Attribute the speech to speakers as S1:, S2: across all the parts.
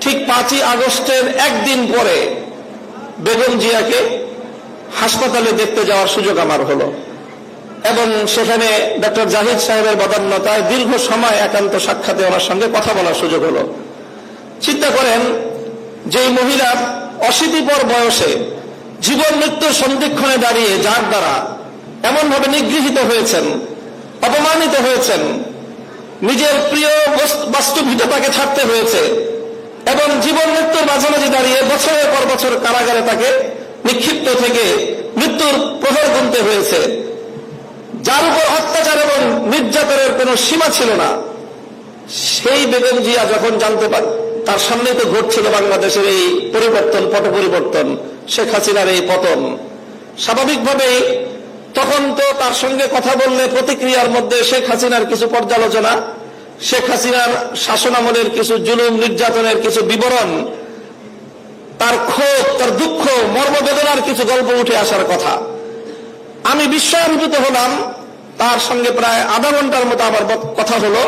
S1: ঠিক পাঁচই আগস্টের একদিন পরে বেগম জিয়াকে হাসপাতালে দেখতে যাওয়ার সুযোগ আমার হলো। এবং সেখানে ডক্টর জাহিদ সাহেবের বদান্যতায় দীর্ঘ সময় একান্ত সাক্ষাতে ওনার সঙ্গে কথা বলার সুযোগ হলো। চিন্তা করেন যে মহিলা অশীতিপর বয়সে জীবন মৃত্যুর সন্ধিক্ষণে দাঁড়িয়ে যার দ্বারা এমনভাবে নিগৃহীত হয়েছেন অপমানিত হয়েছেন। নিজের প্রিয় বস- বাস্তুভিটতাকে ছাড়তে হয়েছে। এবং জীবন মৃত্যুর মাঝামাঝি দাঁড়িয়ে বছরের পর বছর কারাগারে তাকে নিক্ষিপ্ত থেকে মৃত্যুর প্রহর গুনতে হয়েছে। যার উপর অত্যাচার এবং নির্যাতনের কোনো সীমা ছিল না। সেই বেগম জিয়া যখন জানতে পার তার সামনে তো ঘটছিল বাংলাদেশের এই পরিবর্তন, পট পরিবর্তন, শেখ হাসিনার এই পতন। স্বাভাবিকভাবেই তখন তো তার সঙ্গে কথা বললে প্রতিক্রিয়ার মধ্যে শেখ হাসিনার কিছু পর্যালোচনা, শেখ হাসিনার শাসনামলের কিছু জুলুম, নির্যাতনের কিছু বিবরণ, তার ক্ষোভ, তার দুঃখ, মর্মবেদনার কিছু গল্প উঠে আসার কথা। আমি বিস্ময়াভিভূত হলাম, তার সঙ্গে প্রায় আধা ঘণ্টার মতো আমার কথা হলো।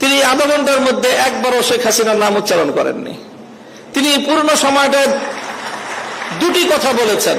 S1: তিনি আধা ঘণ্টার মধ্যে একবারও শেখ হাসিনার নাম উচ্চারণ করেননি। তিনি পূর্ণ সময়টা দুটি কথা বলেছেন।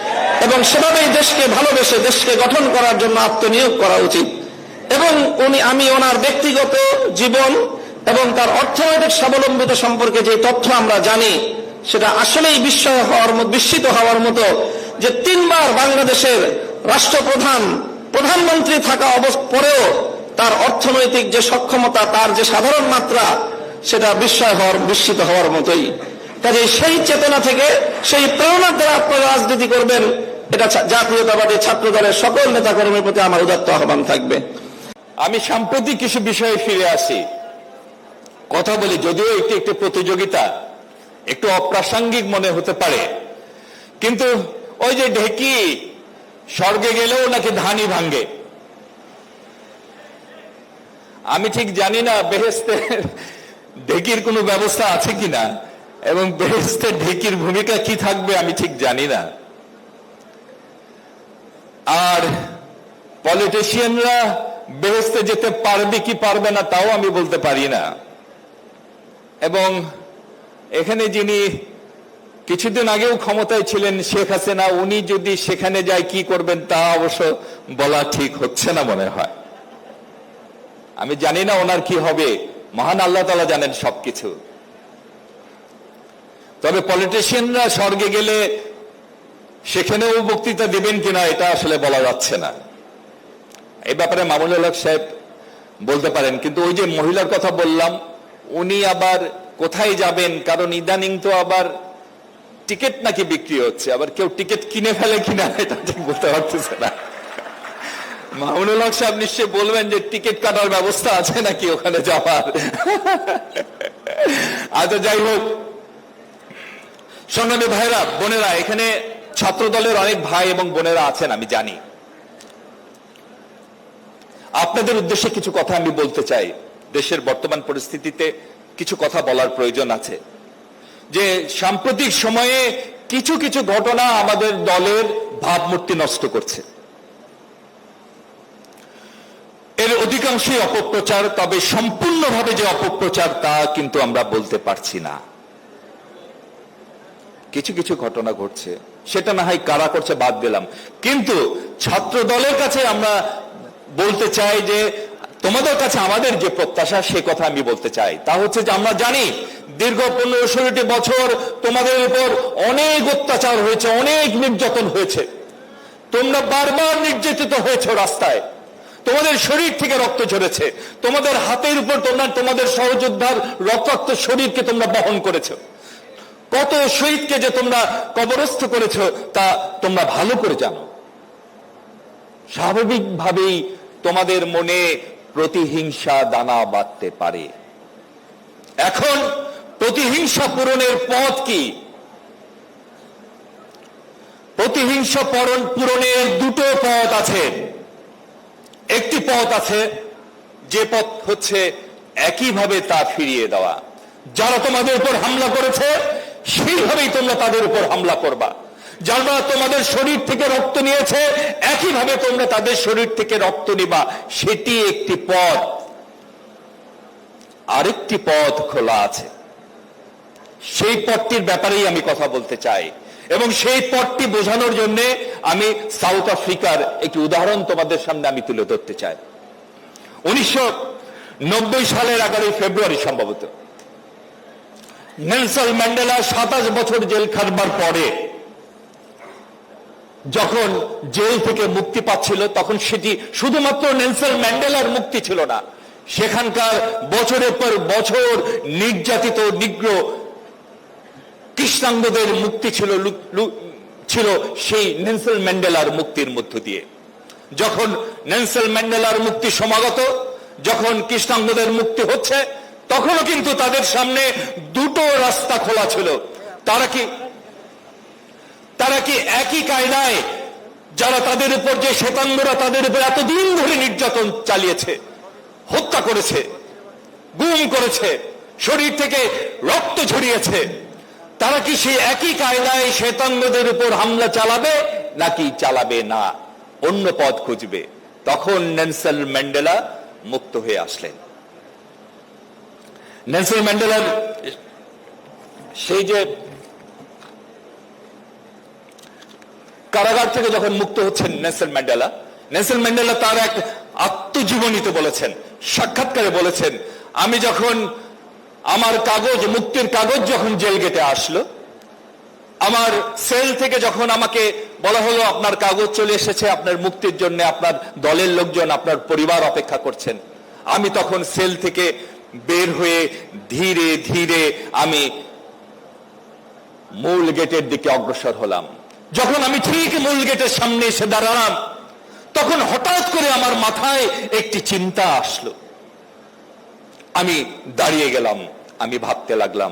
S1: এবং সেভাবেই দেশকে ভালোবেসে দেশকে গঠন করার জন্য আত্মনিয়োগ করা উচিত। এবং উনি, আমি ওনার ব্যক্তিগত জীবন এবং তার অর্থনৈতিক স্বাবলম্বিত সম্পর্কে যে তথ্য আমরা জানি, সেটা আসলেই বিস্ময় হওয়ার মতো, বিস্মিত হওয়ার মতো যে তিনবার বাংলাদেশের রাষ্ট্রপ্রধান, প্রধানমন্ত্রী থাকা পরেও তার অর্থনৈতিক যে সক্ষমতা, তার যে সাধারণ মাত্রা, সেটা বিস্ময় হওয়ার, বিস্মিত হওয়ার মতোই। কাজে সেই চেতনা থেকে, সেই প্রেরণার দ্বারা আপনারা রাজনীতি করবেন, এটা জাতীয়তাবাদী ছাত্র দলের সকল নেতা কর্মীর প্রতি আমার উদাত্ত আহ্বান থাকবে।
S2: আমি সাম্প্রতিক কিছু বিষয়ে ফিরে আসি। কথা বলি, যদিও একটি একটি প্রতিযোগিতা, একটু অপ্রাসঙ্গিক মনে হতে পারে। কিন্তু ওই যে ঢেকি, স্বর্গে গেলেও নাকি ধানই ভাঙ্গে আমি ঠিক জানি না বেহেস্তে ঢেকির কোনো ব্যবস্থা আছে কিনা। এবং বেহেস্তে ঢেকির ভূমিকা কি থাকবে আমি ঠিক জানি না। আর পলিটিশিয়ানরা বেহেস্তে যেতে পারবে কি পারবে না তাও আমি বলতে পারি না। এবং এখানে যিনি কিছুদিন আগেও ক্ষমতায় ছিলেন শেখ হাসিনা, উনি যদি সেখানে যায় কি করবেন তা অবশ্য বলা ঠিক হচ্ছে না মনে হয়। আমি জানি না ওনার কি হবে। মহান আল্লাহ তালা জানেন সবকিছু। তবে পলিটিশিয়ানরা স্বর্গে গেলে সেখানেও বক্তৃতা দেবেন কিনা এটা আসলে বলা যাচ্ছে না। এই ব্যাপারে মামুনুল হক সাহেব বলতে পারেন, কিন্তু ওই যে মহিলার কথা বললাম, উনি আবার কোথায় যাবেন? কারণ ইদানিং তো আবার টিকিট নাকি বিক্রি হচ্ছে, আবার কেউ টিকিট কিনে ফেলে কিনা এটা ঠিক বলতে পারতেছে না। মামুনুল হক সাহেব নিশ্চয় বলবেন যে টিকিট কাটার ব্যবস্থা আছে নাকি ওখানে যাওয়ার? আচ্ছা যাই হোক সংগ্রামী ভাইরা বোনেরা, এখানে ছাত্র দলের অনেক ভাই এবং বোনেরা আছেন, আমি জানি। আপনাদের উদ্দেশ্যে কিছু কথা আমি বলতে চাই। দেশের বর্তমান পরিস্থিতিতে কিছু কথা বলার প্রয়োজন আছে। যে সাম্প্রতিক সময়ে কিছু কিছু ঘটনা আমাদের দলের ভাবমূর্তি নষ্ট করছে। এর অধিকাংশই অপপ্রচার, তবে সম্পূর্ণভাবে যে অপপ্রচার তা কিন্তু আমরা বলতে পারছি না। কিছু কিছু ঘটনা ঘটছে। সেটা না হয় কারা করছে বাদ দিলাম। কিন্তু ছাত্র দলের কাছে আমরা বলতে চাই যে, তোমাদের কাছে আমাদের যে প্রত্যাশা, সে কথা আমি বলতে চাই। তা হচ্ছে যে আমরা জানি, দীর্ঘ পনেরো ষোলোটি বছর তোমাদের উপর অনেক অত্যাচার হয়েছে, অনেক নির্যাতন হয়েছে। তোমরা বারবার নির্যাতিত হয়েছে রাস্তায়। তোমাদের শরীর থেকে রক্ত ঝরেছে। তোমাদের হাতের উপর তোমরা, তোমাদের সহযোদ্ধার রক্তাক্ত শরীরকে তোমরা বহন করেছ। কত শহীদকে যে তোমরা কবরস্থ করেছ, তা তোমরা ভালো করে জানো। স্বাভাবিকভাবেই তোমাদের মনে প্রতিহিংসা দানা বাঁধতে পারে। এখন প্রতিহিংসা পূরণের পথ কি? প্রতিহিংসা পূরণ পূরণের দুটো পথ আছে। একটি পথ আছে, যে পথ হচ্ছে একইভাবে তা ফিরিয়ে দেওয়া। যারা তোমাদের উপর হামলা করেছে সেইভাবেই তোমরা তাদের উপর হামলা করবা। যারা তোমাদের শরীর থেকে রক্ত নিয়েছে, একইভাবে তোমরা তাদের শরীর থেকে রক্ত নিবা। সেটি একটি পথ। আরেকটি পথ খোলা আছে। সেই পথটির ব্যাপারেই আমি কথা বলতে চাই। এবং সেই পথটি বোঝানোর জন্য আমি সাউথ আফ্রিকার একটি উদাহরণ তোমাদের সামনে আমি তুলে ধরতে চাই। উনিশশো নব্বই সালের এগারোই ফেব্রুয়ারি সম্ভবত। নেলসন ম্যান্ডেলা সাতাশ বছর জেল খাটবার পরে যখন জেল থেকে মুক্তি পাচ্ছিল, তখন সেটি শুধুমাত্র নেলসন ম্যান্ডেলার মুক্তি ছিল না। সেখানকার বছরের পর বছর নির্যাতিত, নিগ্র কৃষ্ণাঙ্গদের মুক্তি ছিল ছিল সেই নেলসন ম্যান্ডেলার মুক্তির মধ্য দিয়ে। যখন নেলসন ম্যান্ডেলার মুক্তি সমাগত, যখন কৃষ্ণাঙ্গদের মুক্তি হচ্ছে তখনও কিন্তু তাদের সামনে দুটো রাস্তা খোলা ছিল। তারা কি তারা কি একই কায়দায় যারা তাদের উপর যে শ্বেতাঙ্গরা তাদের উপর এতদিন ধরে নির্যাতন চালিয়েছে, হত্যা করেছে, গুম করেছে, শরীর থেকে রক্ত ঝরিয়েছে, তারা কি সেই একই কায়দায় শ্বেতাঙ্গদের উপর হামলা চালাবে নাকি চালাবে না? অন্য পথ খুঁজবে। তখন নেলসন ম্যান্ডেলা মুক্ত হয়ে আসলেন। নেলসন ম্যান্ডেলার সেই যে কারাগার থেকে যখন মুক্ত হচ্ছেন নেলসন ম্যান্ডেলা নেলসন ম্যান্ডেলা তার এক আত্মজীবনীতে বলেছেন, সাক্ষাৎকারে বলেছেন, আমি যখন আমার কাগজ, মুক্তির কাগজ যখন জেল গেটে আসলো, আমার সেল থেকে যখন আমাকে বলা হলো, আপনার কাগজ চলে এসেছে, আপনার মুক্তির জন্য আপনার দলের লোকজন, আপনার পরিবার অপেক্ষা করছেন, আমি তখন সেল থেকে বের হয়ে ধীরে ধীরে আমি মূল গেটের দিকে অগ্রসর হলাম। যখন আমি ঠিক মূল গেটের সামনে এসে দাঁড়ালাম, তখন হঠাৎ করে আমার মাথায় একটি চিন্তা আসলো। আমি দাঁড়িয়ে গেলাম, আমি ভাবতে লাগলাম,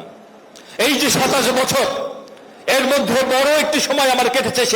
S2: এই যে সাতাশ বছর, এর মধ্যে বড় একটি সময় আমার কেটেছে